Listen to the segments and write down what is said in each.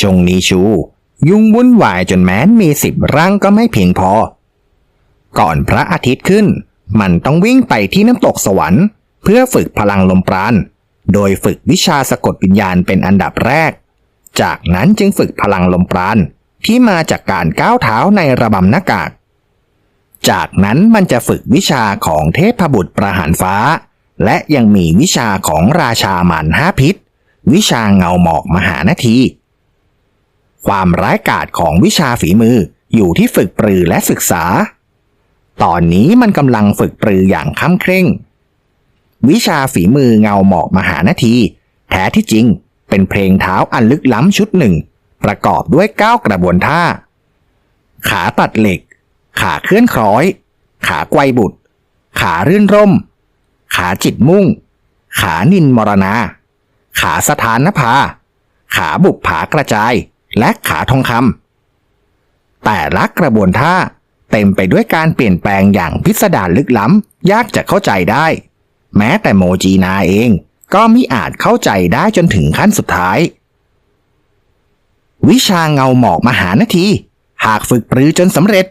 ชงนีชู ยุ่งวุ่นวายจนแม้นมีสิบร่างก็ไม่เพียงพอ ก่อนพระอาทิตย์ขึ้น มันต้องวิ่งไปที่น้ำตกสวรรค์ เพื่อฝึกพลังลมปราณ โดยฝึกวิชาสะกดวิญญาณเป็นอันดับแรก จากนั้นจึงฝึกพลังลมปราณที่มาจากการก้าวเท้าในระบำหน้ากาก จากนั้นมันจะฝึกวิชาของเทพบุตรประหารฟ้า และยังมีวิชาของราชามันห้าพิษ วิชาเงาหมอกมหานาที ความร้ายกาจของวิชาฝีมืออยู่ที่ฝึกปรือและศึกษา ตอนนี้มันกำลังฝึกปรืออย่างค้ำเคร่ง วิชาฝีมือเงาหมอกมหานาที แท้ที่จริงเป็นเพลงเท้าอันลึกล้ำชุดหนึ่ง ประกอบด้วยเก้ากระบวนท่า ขาตัดเหล็ก ขาเคลื่อนคล้อย ขาไกวบุตร ขารื่นร่ม ขาจิตมุ่ง ขานินมรณา ขาสถานนภา ขาบุกผากระจาย และขาทองคำแต่ละกระบวนท่าเต็มไปด้วยการเปลี่ยนแปลงอย่างพิสดารลึกล้ำ ยากจะเข้าใจได้ แม้แต่โมจีนาเองก็มิอาจเข้าใจได้จนถึงขั้นสุดท้าย วิชาเงาหมอกมหานาที หากฝึกปรือจนสำเร็จ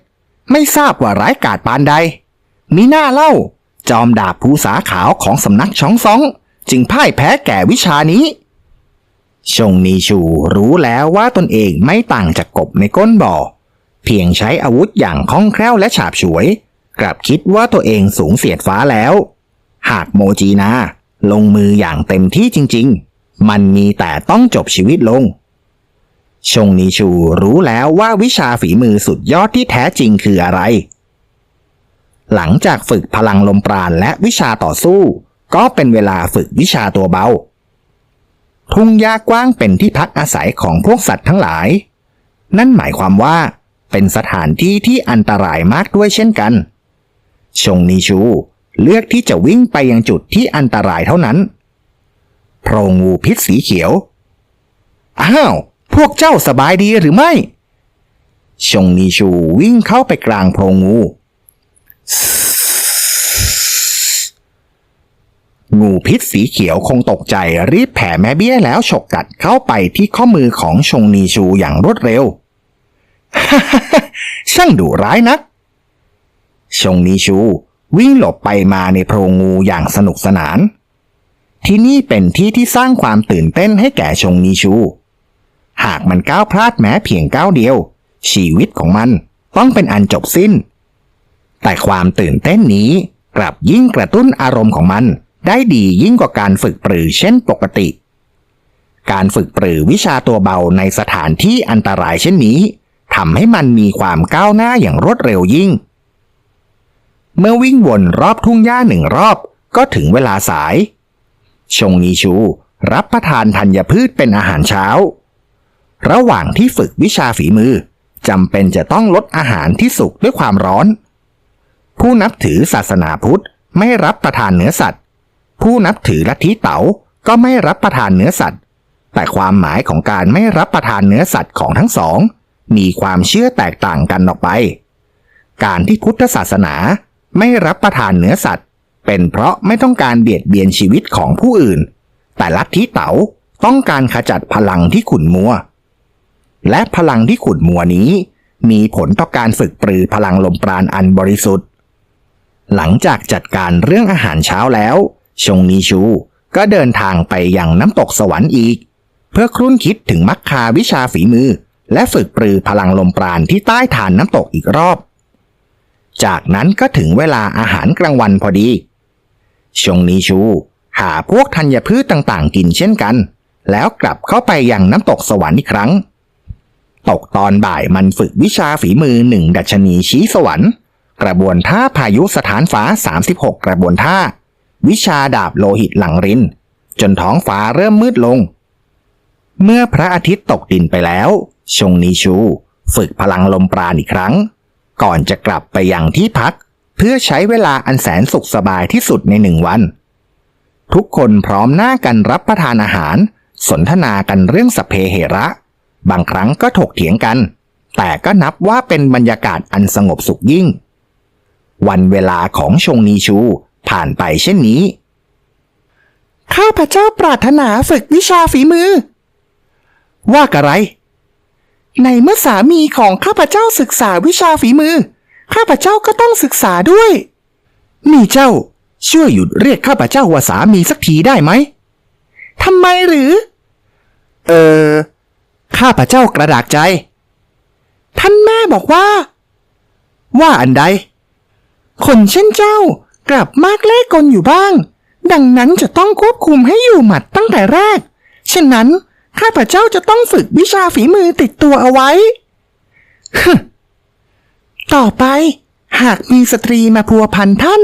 ไม่ทราบว่าร้ายกาจปานใด มีหน้าเล่า จอมดาบภูษาขาวของสำนักช้องซอง จึงพ่ายแพ้แก่วิชานี้ ชงนีชูรู้แล้วว่าตนเองไม่ต่างจากกบในก้นบ่อ เพียงใช้อาวุธอย่างคล่องแคล่วและฉาบฉวย กลับคิดว่าตัวเองสูงเสียดฟ้าแล้ว หากโมจีนาลงมืออย่างเต็มที่จริง ๆ มันมีแต่ต้องจบชีวิตลง ชงนีชูรู้แล้วว่าวิชาฝีมือสุดยอดที่แท้จริงคืออะไร หลังจากฝึกพลังลมปราณและวิชาต่อสู้ ก็เป็นเวลาฝึกวิชาตัวเบา ทุ่งหญ้ากว้างเป็นที่พักอาศัยของพวกสัตว์ทั้งหลาย นั่นหมายความว่าเป็นสถานที่ที่อันตรายมากด้วยเช่นกัน ชงนีชูเลือกที่จะวิ่งไปยังจุดที่อันตรายเท่านั้นโพรงงูพิษสีเขียว อ้าว พวกเจ้าสบายดีหรือไม่ ชงนีชูวิ่งเข้าไปกลางโพรงงู งูพิษสีเขียวคงตกใจรีบแผ่แม่เบี้ยแล้วฉกกัดเข้าไปที่ข้อมือของชงนีชูอย่างรวดเร็ว ช่างดุร้ายนัก ชงนีชูวิ่งหลบไปมาในโพรงงูอย่างสนุกสนาน ที่นี่เป็นที่ที่สร้างความตื่นเต้นให้แก่ชงนีชู หากมันก้าวพลาดแม้เพียงก้าวเดียว ชีวิตของมันต้องเป็นอันจบสิ้น แต่ความตื่นเต้นนี้กลับยิ่งกระตุ้นอารมณ์ของมัน ได้ดียิ่งกว่าการฝึกปรือเช่นปกติ การฝึกปรือวิชาตัวเบาในสถานที่อันตรายเช่นนี้ทำให้มันมีความก้าวหน้าอย่างรวดเร็วยิ่ง เมื่อวิ่งวนรอบทุ่งหญ้าหนึ่งรอบก็ถึงเวลาสาย ชงนีชูรับประทานธัญพืชเป็นอาหารเช้า ระหว่างที่ฝึกวิชาฝีมือจำเป็นจะต้องลดอาหารที่สุกด้วยความร้อน ผู้นับถือศาสนาพุทธไม่รับประทานเนื้อสัตว์ ผู้นับถือลัทธิเต๋าก็ไม่รับประทานเนื้อสัตว์ แต่ความหมายของการไม่รับประทานเนื้อสัตว์ของทั้งสอง มีความเชื่อแตกต่างกันออกไป การที่พุทธศาสนาไม่รับประทานเนื้อสัตว์ เป็นเพราะไม่ต้องการเบียดเบียนชีวิตของผู้อื่น แต่ลัทธิเต๋าต้องการขจัดพลังที่ขุ่นมัว และพลังที่ขุ่นมัวนี้ มีผลต่อการฝึกปรือพลังลมปราณอันบริสุทธิ์ หลังจากจัดการเรื่องอาหารเช้าแล้ว ชงนีชูก็เดินทางไปยังน้ำตกสวรรค์อีก เพื่อครุ่นคิดถึงมักคาวิชาฝีมือ และฝึกปรือพลังลมปราณที่ใต้ฐานน้ำตกอีกรอบ จากนั้นก็ถึงเวลาอาหารกลางวันพอดี ชงนีชู หาพวกธัญพืชต่างๆ กินเช่นกัน แล้วกลับเข้าไปยังน้ำตกสวรรค์อีกครั้ง ตกตอนบ่ายมันฝึกวิชาฝีมือหนึ่งดัชนีชี้สวรรค์ กระบวนท่าพายุสถานฟ้า 36 กระบวนท่า วิชาดาบโลหิตหลังรินจนท้องฟ้าเริ่มมืดลง เมื่อพระอาทิตย์ตกดินไปแล้ว ชงนีชู ฝึกพลังลมปราณอีกครั้ง ก่อนจะกลับไปยังที่พัก เพื่อใช้เวลาอันแสนสุขสบายที่สุดในหนึ่งวัน ทุกคนพร้อมหน้ากันรับประทานอาหาร สนทนากันเรื่องสเพเหระ บางครั้งก็ถกเถียงกัน แต่ก็นับว่าเป็นบรรยากาศอันสงบสุขยิ่ง วันเวลาของชงนีชู ผ่านไปเช่นนี้ ข้าพระเจ้าปรารถนาฝึกวิชาฝีมือ ว่ากะไร ในเมื่อสามีของข้าพเจ้าศึกษาวิชาฝีมือ ข้าพเจ้าก็ต้องศึกษาด้วย นี่เจ้า ช่วยหยุดเรียกข้าพเจ้าว่าสามีสักทีได้ไหมทำไมหรือ เออ ข้าพเจ้ากระดากใจ ท่านแม่บอกว่า ว่าอันใด คนเช่นเจ้า กลับมากเล่กลอยู่บ้าง ดังนั้นจะต้องควบคุมให้อยู่หมัดตั้งแต่แรกฉะนั้น ข้าพเจ้าจะต้องฝึกวิชาฝีมือติดตัวเอาไว้ฮึต่อไป หากมีสตรีมาพัวพันท่าน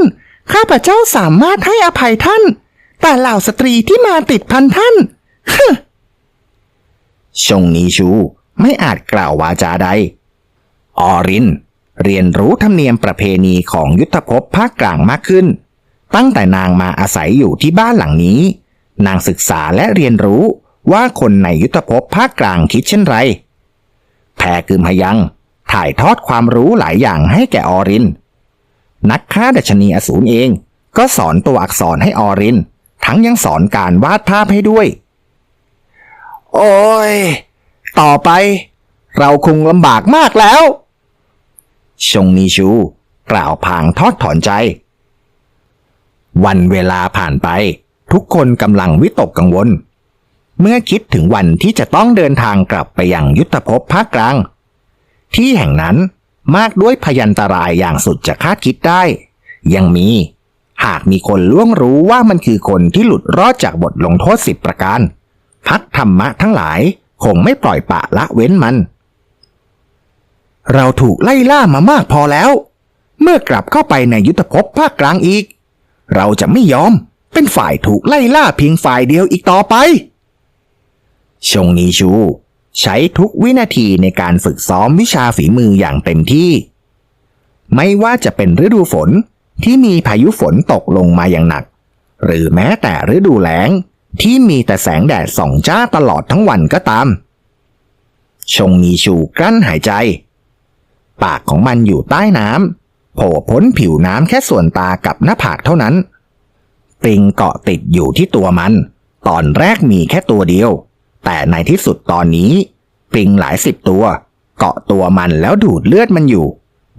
ข้าพเจ้าสามารถให้อภัยท่าน แต่เหล่าสตรีที่มาติดพันท่านฮึชงนีชู ไม่อาจกล่าววาจาใด ออริน เรียนรู้ธรรมเนียมประเพณีของยุทธภพภาคกลางมากขึ้น ตั้งแต่นางมาอาศัยอยู่ที่บ้านหลังนี้ นางศึกษาและเรียนรู้ว่าคนในยุทธภพภาคกลางคิดเช่นไร แพรกึมพยัง ถ่ายทอดความรู้หลายอย่างให้แก่ออริน นักฆ่าดัชนีอสูรเอง ก็สอนตัวอักษรให้ออริน ทั้งยังสอนการวาดภาพให้ด้วย โอ้ย ต่อไป เราคงลำบากมากแล้ว ชงนีชู กล่าวพางทอดถอนใจ วันเวลาผ่านไป ทุกคนกำลังวิตกกังวล เมื่อคิดถึงวันที่จะต้องเดินทางกลับไปยังยุทธภพภาคกลาง ที่แห่งนั้นมากด้วยพยันตรายอย่างสุดจะคาดคิดได้ ยังมี หากมีคนล่วงรู้ว่ามันคือคนที่หลุดรอดจากบทลงโทษสิบประการ พักธรรมะทั้งหลายคงไม่ปล่อยปะละเว้นมัน เราถูกไล่ล่ามามากพอแล้ว เมื่อกลับเข้าไปในยุทธภพภาคกลางอีก เราจะไม่ยอมเป็นฝ่ายถูกไล่ล่าเพียงฝ่ายเดียวอีกต่อไป ชงนีชู ใช้ทุกวินาทีในการฝึกซ้อมวิชาฝีมืออย่างเต็มที่ ไม่ว่าจะเป็นฤดูฝนที่มีพายุฝนตกลงมาอย่างหนัก หรือแม้แต่ฤดูแล้งที่มีแต่แสงแดดส่องจ้าตลอดทั้งวันก็ตาม ชงนีชูกลั้นหายใจ ปากของมันอยู่ใต้น้ำโผล่พ้นผิวน้ำแค่ส่วนตากับหน้าผากเท่านั้น ปริงเกาะติดอยู่ที่ตัวมัน ตอนแรกมีแค่ตัวเดียว แต่ในที่สุดตอนนี้ ปริงหลายสิบตัว เกาะตัวมันแล้วดูดเลือดมันอยู่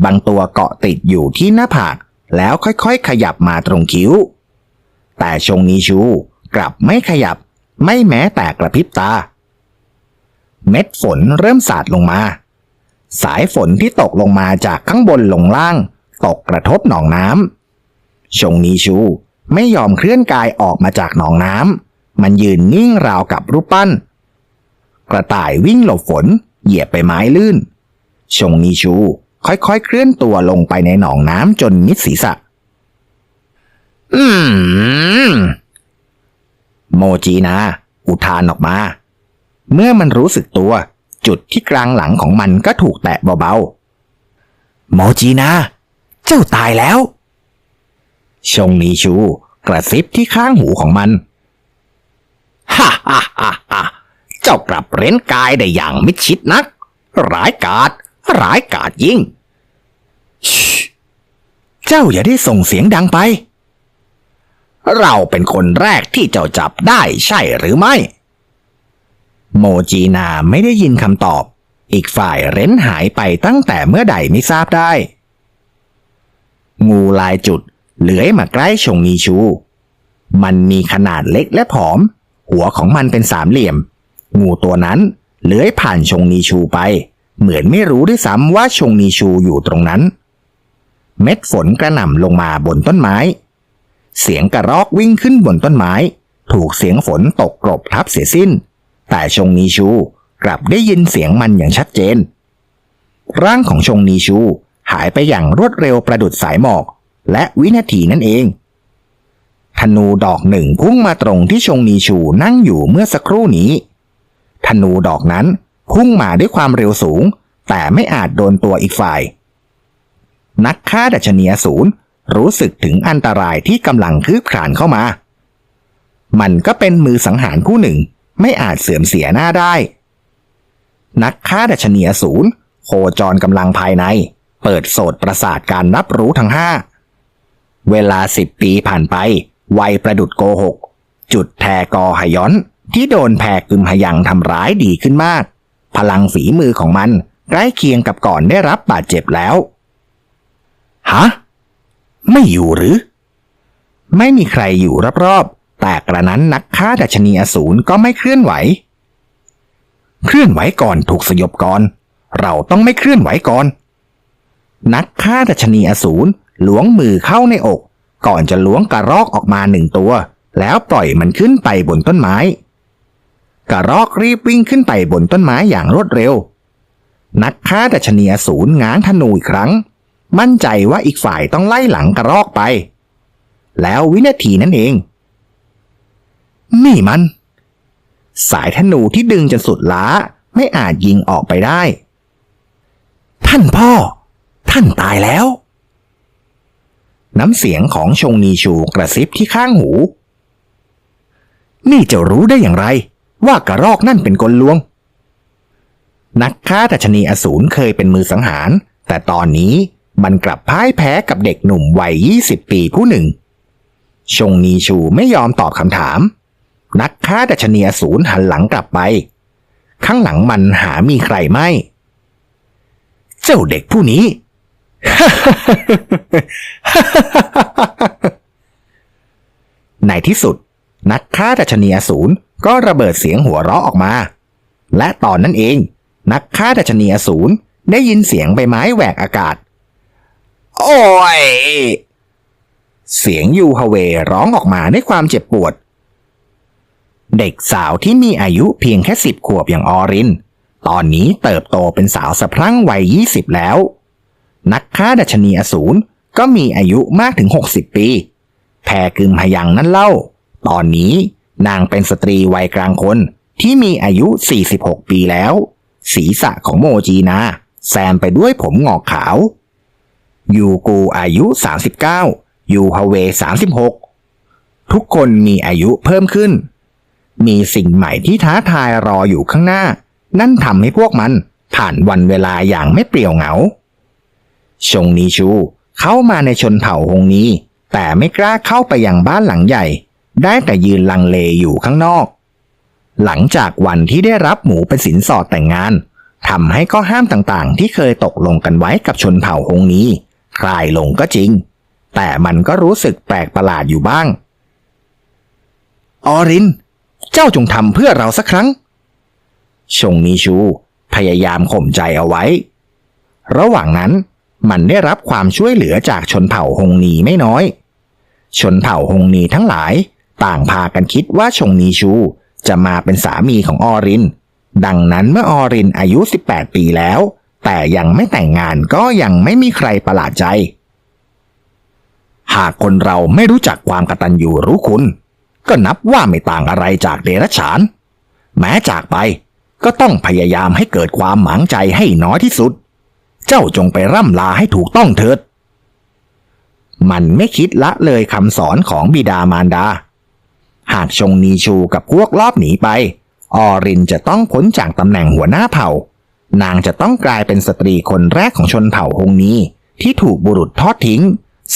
บางตัวเกาะติดอยู่ที่หน้าผากแล้วค่อยๆ ขยับมาตรงคิ้ว แต่ชงนีชูกลับไม่ขยับไม่แม้แต่กระพริบตา เม็ดฝนเริ่มสาดลงมา สายฝนที่ตกลงมาจากข้างบนลงล่าง ตกกระทบหนองน้ำชงนีชูไม่ยอมเคลื่อนกายออกมาจากหนองน้ำมันยืนนิ่งราวกับรูปปั้น กระต่ายวิ่งหลบฝน เหยียบไปไม้ลื่น ชงนีชูค่อยๆ เคลื่อนตัวลงไปในหนองน้ำจนมิดศีรษะ อืม โมจีนา อุทานออกมา เมื่อมันรู้สึกตัว จุดที่กลางหลังของมันก็ถูกแตะเบาๆ โมจีนา เจ้าตายแล้ว ชงนีชู กระซิบที่ข้างหูของมัน ฮ่าฮ่าฮ่าฮ่าเจ้ากลับเร้นกายได้อย่างมิดชิดนัก ร้ายกาจร้ายกาจยิ่งชเจ้าอย่าได้ส่งเสียงดังไป เราเป็นคนแรกที่เจ้าจับได้ใช่หรือไม่ โมจีนาไม่ได้ยินคำตอบ อีกฝ่ายเร้นหายไปตั้งแต่เมื่อใดไม่ทราบได้ งูลายจุดเลื้อยมาใกล้ชงนีชู มันมีขนาดเล็กและผอม หัวของมันเป็นสามเหลี่ยม งูตัวนั้นเลื้อยผ่านชงนีชูไป เหมือนไม่รู้ด้วยซ้ำว่าชงนีชูอยู่ตรงนั้น เม็ดฝนกระหน่ำลงมาบนต้นไม้ เสียงกระรอกวิ่งขึ้นบนต้นไม้ ถูกเสียงฝนตกกลบทับเสียสิ้น แต่ชงนีชู กลับได้ยินเสียงมันอย่างชัดเจน ร่างของชงนีชูหายไปอย่างรวดเร็วประดุดสายหมอก และวินาทีนั่นเองธนูดอกหนึ่งพุ่งมาตรงที่ชงนีชูนั่งอยู่เมื่อสักครู่นี้ธนูดอกนั้นพุ่งมาด้วยความเร็วสูง แต่ไม่อาจโดนตัวอีกฝ่าย นักฆ่าดัชนียสูรรู้สึกถึงอันตรายที่กำลังคืบคลานเข้ามา มันก็เป็นมือสังหารผู้หนึ่ง ไม่อาจเสื่อมเสียหน้าได้ นักฆ่าดัชนียสูรโคจรกำลังภายใน เปิดโสดประสาทการรับรู้ทั้งห้าเวลาสิบปีผ่านไปไวยประดุดโกหก จุดแทกอหย้อน ที่โดนแพรกึมหยังทำร้ายดีขึ้นมาก พลังฝีมือของมันใกล้เคียงกับก่อนได้รับบาดเจ็บแล้ว ฮะ ไม่อยู่หรือ ไม่มีใครอยู่รอบๆ แต่กระนั้นนักฆ่าดัชนีอสูรก็ไม่เคลื่อนไหว เคลื่อนไหวก่อนถูกสยบก่อน เราต้องไม่เคลื่อนไหวก่อน นักฆ่าดัชนีอสูรล้วงมือเข้าในอก ก่อนจะล้วงกระรอกออกมาหนึ่งตัว แล้วปล่อยมันขึ้นไปบนต้นไม้ กระรอกรีบวิ่งขึ้นไปบนต้นไม้อย่างรวดเร็ว นักฆ่าดัชนีอสูรง้างธนูอีกครั้ง มั่นใจว่าอีกฝ่ายต้องไล่หลังกระรอกไป แล้ววินาทีนั้นเอง นี่มัน สายธนูที่ดึงจนสุดล้าไม่อาจยิงออกไปได้ ท่านพ่อ ท่านตายแล้ว น้ำเสียงของชงนีชูกระซิบที่ข้างหู นี่จะรู้ได้อย่างไร ว่ากระรอกนั่นเป็นกลลวง นักฆ่าดัชนีอสูรเคยเป็นมือสังหาร แต่ตอนนี้มันกลับพ่ายแพ้กับเด็กหนุ่มวัย 20 ปีผู้หนึ่ง ชงนีชูไม่ยอมตอบคำถาม นักฆ่าดัชนีอสูรหันหลังกลับไป ข้างหลังมันหามีใครไม่ เจ้าเด็กผู้นี้ ในที่สุด นักฆ่าดัชนีอสูรก็ระเบิดเสียงหัวเราะออกมา และตอนนั้นเอง นักฆ่าดัชนีอสูรได้ยินเสียงใบไม้แหวกอากาศ โอ้ย เสียงยูฮาเวร้องออกมาด้วยความเจ็บปวด เด็กสาวที่มีอายุเพียงแค่สิบขวบอย่างออริน ตอนนี้เติบโตเป็นสาวสะพรั่งวัยยี่สิบแล้ว นักฆ่าดัชนีอสูรก็มีอายุมากถึง60ปี แพรกึมพยังนั่นเล่า ตอนนี้นางเป็นสตรีวัยกลางคนที่มีอายุ 46 ปีแล้ว ศีรษะของโมจีนาแซมไปด้วยผมงอกขาว ยูกูอายุ 39 ยูฮาเว 36 ทุกคนมีอายุเพิ่มขึ้น มีสิ่งใหม่ที่ท้าทายรออยู่ข้างหน้า นั่นทำให้พวกมันผ่านวันเวลาอย่างไม่เปลี่ยวเหงา ชงนีชูเข้ามาในชนเผ่าฮงนีแต่ไม่กล้าเข้าไปยังบ้านหลังใหญ่ ได้แต่ยืนลังเลอยู่ข้างนอก หลังจากวันที่ได้รับหมูเป็นสินสอดแต่งงานทำให้ข้อห้ามต่างๆ ที่เคยตกลงกันไว้กับชนเผ่าฮงนี้ คลายลงก็จริง แต่มันก็รู้สึกแปลกประหลาดอยู่บ้าง ออริน เจ้าจงทำเพื่อเราสักครั้ง ชงนีชู พยายามข่มใจเอาไว้ ระหว่างนั้นมันได้รับความช่วยเหลือจากชนเผ่าฮงนีไม่น้อย ชนเผ่าฮงนีทั้งหลาย ต่างพากันคิดว่าชงนีชูจะมาเป็นสามีของออริน ดังนั้นเมื่อออรินอายุ 18 ปีแล้ว แต่ยังไม่แต่งงานก็ยังไม่มีใครประหลาดใจ หากคนเราไม่รู้จักความกตัญญูรู้คุณ ก็นับว่าไม่ต่างอะไรจากเดรัจฉาน แม้จากไปก็ต้องพยายามให้เกิดความหมางใจให้น้อยที่สุด เจ้าจงไปร่ำลาให้ถูกต้องเถิด มันไม่คิดละเลยคำสอนของบิดามารดา หากชงนีชูกับพวกรอบหนีไป ออรินจะต้องพ้นจากตำแหน่งหัวหน้าเผ่า นางจะต้องกลายเป็นสตรีคนแรกของชนเผ่าฮงนี้ที่ถูกบุรุษทอดทิ้ง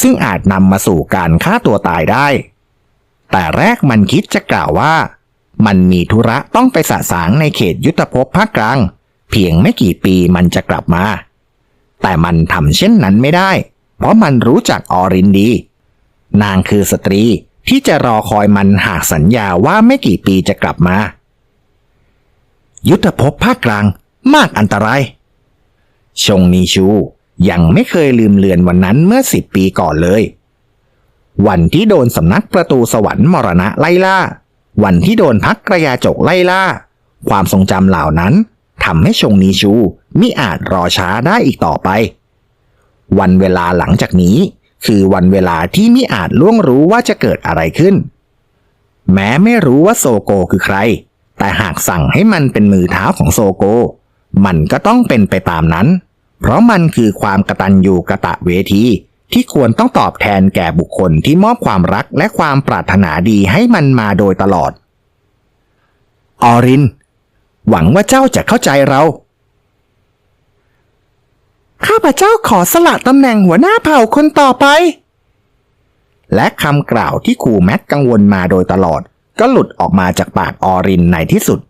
ซึ่งอาจนำมาสู่การฆ่าตัวตายได้ แต่แรกมันคิดจะกล่าวว่า มันมีธุระต้องไปสะสางในเขตยุทธภพภาคกลาง เพียงไม่กี่ปีมันจะกลับมา แต่มันทำเช่นนั้นไม่ได้ เพราะมันรู้จักออรินดี นางคือสตรีที่จะรอคอยมันหากสัญญาว่าไม่กี่ปีจะกลับมา ยุทธภพภาคกลางมากอันตราย ชงนีชูยังไม่เคยลืมเลือนวันนั้นเมื่อสิบปีก่อนเลย วันที่โดนสำนักประตูสวรรค์มรณะไล่ล่า วันที่โดนพักกระยาจกไล่ล่า ความทรงจำเหล่านั้นทำให้ชงนีชูมิอาจรอช้าได้อีกต่อไป วันเวลาหลังจากนี้ คือวันเวลาที่มิอาจล่วงรู้ว่าจะเกิดอะไรขึ้น แม้ไม่รู้ว่าโซโกคือใคร แต่หากสั่งให้มันเป็นมือเท้าของโซโก มันก็ต้องเป็นไปตามนั้น เพราะมันคือความกระตัญญูกระตะเวที ที่ควรต้องตอบแทนแก่บุคคลที่มอบความรักและความปรารถนาดีให้มันมาโดยตลอด ออริน หวังว่าเจ้าจะเข้าใจเรา ข้าพเจ้าขอสละตำแหน่งหัวหน้าเผ่าคนต่อไป และคำกล่าวที่ครูแม็กกังวลมาโดยตลอด ก็หลุดออกมาจากปากออรินในที่สุด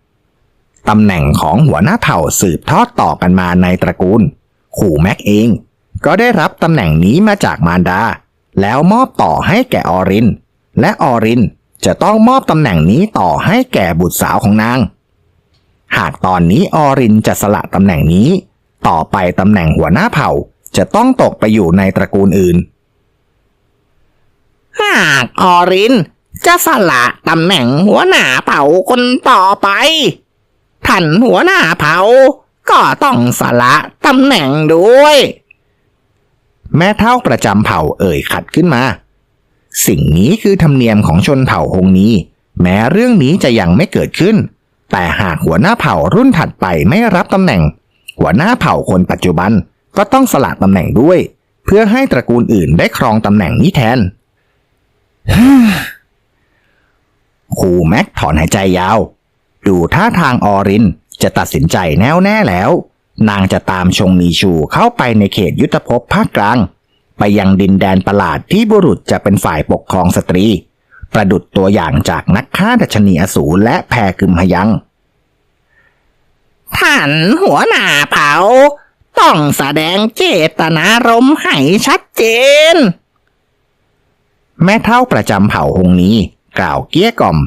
ตำแหน่งของหัวหน้าเผ่าสืบทอดต่อกันมาในตระกูล ขู่แม็กเอง ก็ได้รับตำแหน่งนี้มาจากมารดา แล้วมอบต่อให้แก่ออริน และออรินจะต้องมอบตำแหน่งนี้ต่อให้แก่บุตรสาวของนาง หากตอนนี้ออรินจะสละตำแหน่งนี้ ต่อไปตำแหน่งหัวหน้าเผ่าจะต้องตกไปอยู่ในตระกูลอื่น หากออรินจะสละตำแหน่งหัวหน้าเผ่าคนต่อไป ท่านหัวหน้าเผ่าก็ต้องสละตำแหน่งด้วย แม่เท่าประจำเผ่าเอ่ยขัดขึ้นมา สิ่งนี้คือธรรมเนียมของชนเผ่าฮงนี้ แม้เรื่องนี้จะยังไม่เกิดขึ้น แต่หากหัวหน้าเผ่ารุ่นถัดไปไม่รับตำแหน่ง หัวหน้าเผ่าคนปัจจุบันก็ต้องสละตำแหน่งด้วย เพื่อให้ตระกูลอื่นได้ครองตำแหน่งนี้แทนครูแม็กถอนหายใจยาว ดูท่าทางออรินจะตัดสินใจแน่วแน่แล้ว นางจะตามชงนีชูเข้าไปในเขตยุทธภพภาคกลาง ไปยังดินแดนประหลาดที่บุรุษจะเป็นฝ่ายปกครองสตรี ประดุดตัวอย่างจากนักฆ่าดัชนีอสูรและแพรกึมพยัง ท่านหัวหน้าเผ่าต้องแสดงเจตนารมณ์ให้ชัดเจน แม่เท่าประจำเผ่าหงนี้ กล่าวเกี้ยกล่อม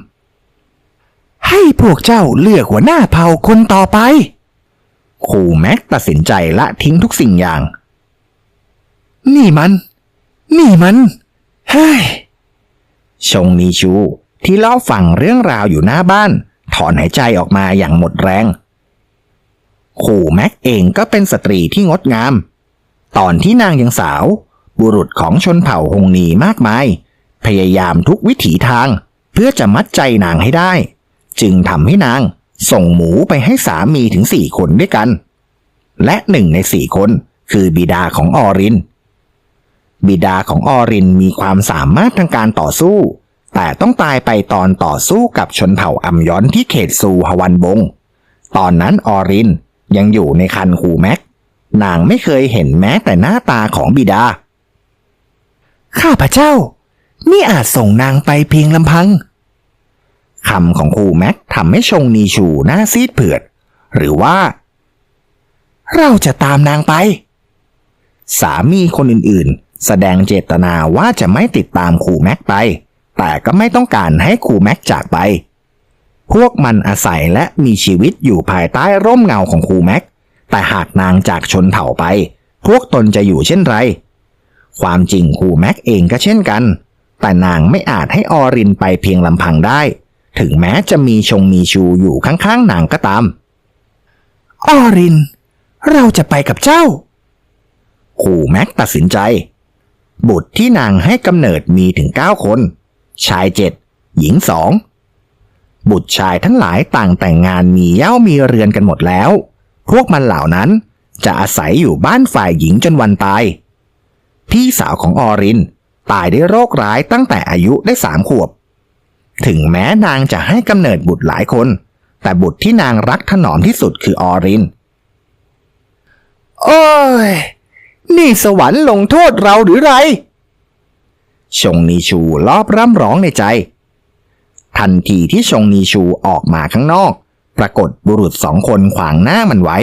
ให้พวกเจ้าเลือกหัวหน้าเผ่าคนต่อไป ครูแม็กตัดสินใจละทิ้งทุกสิ่งอย่าง นี่มัน นี่มัน เฮ้ย ชงนีชู ที่เล่าฟังเรื่องราวอยู่หน้าบ้าน ถอนหายใจออกมาอย่างหมดแรงขู่แม็กเองก็เป็นสตรีที่งดงาม ตอนที่นางยังสาว บุรุษของชนเผ่าฮงนีมากมาย พยายามทุกวิถีทาง เพื่อจะมัดใจนางให้ได้ จึงทำให้นาง ส่งหมูไปให้สามีถึงสี่คนด้วยกัน และหนึ่งในสี่คนคือบิดาของออริน บิดาของออรินมีความสามารถทางการต่อสู้ แต่ต้องตายไปตอนต่อสู้กับชนเผ่าอัมยอนที่เขตซูฮวันบง ตอนนั้นออรินยังอยู่ในคันคูแม็ก นางไม่เคยเห็นแม้แต่หน้าตาของบิดา ข้าพระเจ้า นี่อาจส่งนางไปเพียงลำพัง คำของครูแม็กทำให้ชงนีชูหน้าซีดเผือด หรือว่า เราจะตามนางไป สามีคนอื่นๆ แสดงเจตนาว่าจะไม่ติดตามครูแม็กไป แต่ก็ไม่ต้องการให้ครูแม็กจากไป พวกมันอาศัยและมีชีวิตอยู่ภายใต้ร่มเงาของครูแม็ก แต่หากนางจากชนเผ่าไป พวกตนจะอยู่เช่นไร ความจริงครูแม็กเองก็เช่นกันแต่นางไม่อาจให้ออรินไปเพียงลำพังได้ ถึงแม้จะมีชงมีชูอยู่ข้างๆนางก็ตาม ออริน เราจะไปกับเจ้าครูแม็กตัดสินใจ บุตรที่นางให้กำเนิดมีถึงเก้าคน ชายเจ็ดหญิงสองบุตรชายทั้งหลายต่างแต่งงานมีเย้ามีเรือนกันหมดแล้ว พวกมันเหล่านั้นจะอาศัยอยู่บ้านฝ่ายหญิงจนวันตาย พี่สาวของออริน ตายด้วยโรคร้ายตั้งแต่อายุได้สามขวบ ถึงแม้นางจะให้กำเนิดบุตรหลายคน แต่บุตรที่นางรักถนอมที่สุดคือออริน โอ้ย นี่สวรรค์ลงโทษเราหรือไร ชงนีชูลอบร่ำร้องในใจ ทันทีที่ชงนีชูออกมาข้างนอก ปรากฏบุรุษสองคนขวางหน้ามันไว้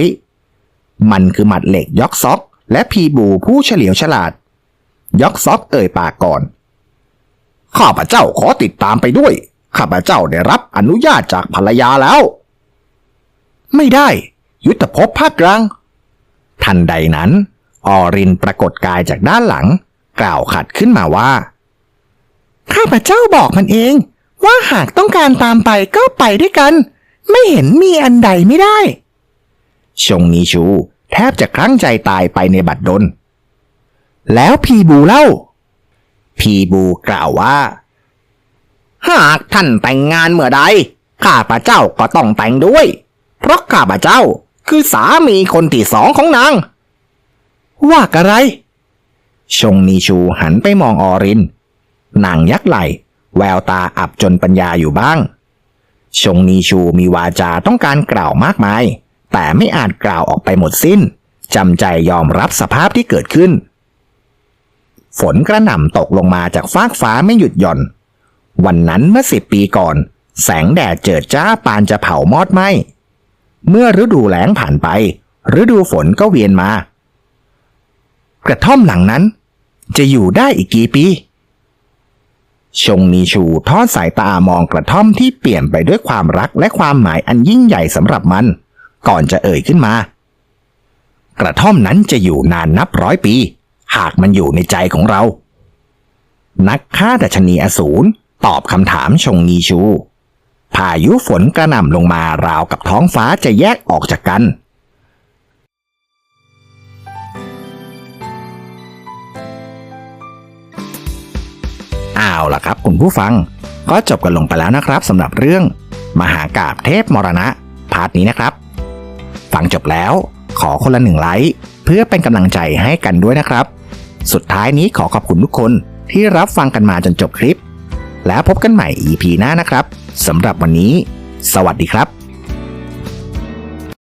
มันคือหมัดเหล็กยอกซอก และพีบูผู้เฉลียวฉลาด ยอกซอกเอ่ยปากก่อน ข้าพเจ้าขอติดตามไปด้วย ข้าพเจ้าได้รับอนุญาตจากภรรยาแล้ว ไม่ได้ ยุทธภพภาคกลาง ทันใดนั้น ออรินปรากฏกายจากด้านหลัง กล่าวขัดขึ้นมาว่า ข้าพเจ้าบอกมันเอง ว่าหากต้องการตามไปก็ไปด้วยกัน ไม่เห็นมีอันใดไม่ได้ ชงนีชู แทบจะครั้งใจตายไปในบัดดลแล้วพีบูเล่า พีบูกล่าวว่า หากท่านแต่งงานเมื่อใดข้าพเจ้าก็ต้องแต่งด้วย เพราะข้าพเจ้าคือสามีคนที่สองของนาง ว่าอะไร ชงนีชูหันไปมองออริน นางยักไหล แววตาอับจนปัญญาอยู่บ้าง ชงนีชูมีวาจาต้องการกล่าวมากมาย แต่ไม่อาจกล่าวออกไปหมดสิ้น จำใจยอมรับสภาพที่เกิดขึ้น ฝนกระหน่ำตกลงมาจากฟากฟ้าไม่หยุดหย่อน วันนั้นเมื่อสิบปีก่อน แสงแดดเจิดจ้าปานจะเผามอดไหม เมื่อฤดูแล้งผ่านไป ฤดูฝนก็เวียนมา กระท่อมหลังนั้น จะอยู่ได้อีกกี่ปี ชงนีชูทอดสายตามองกระท่อมที่เปลี่ยนไปด้วยความรักและความหมายอันยิ่งใหญ่สำหรับมัน ก่อนจะเอ่ยขึ้นมา กระท่อมนั้นจะอยู่นานนับร้อยปี หากมันอยู่ในใจของเรา นักฆ่าดัชนีอสูรตอบคำถามชงนีชู พายุฝนกระหน่ำลงมาราวกับท้องฟ้าจะแยกออกจากกันเอาล่ะครับคุณผู้ฟัง ก็จบกันลงไปแล้วนะครับสำหรับเรื่อง มหากาบเทพมรณะ พาร์ทนี้นะครับ ฟังจบแล้วขอคนละหนึ่งไลค์เพื่อเป็นกำลังใจให้กันด้วยนะครับ สุดท้ายนี้ขอขอบคุณทุกคนที่รับฟังกันมาจนจบคลิป แล้วพบกันใหม่ EP หน้านะครับสำหรับวันนี้ สวัสดีครับ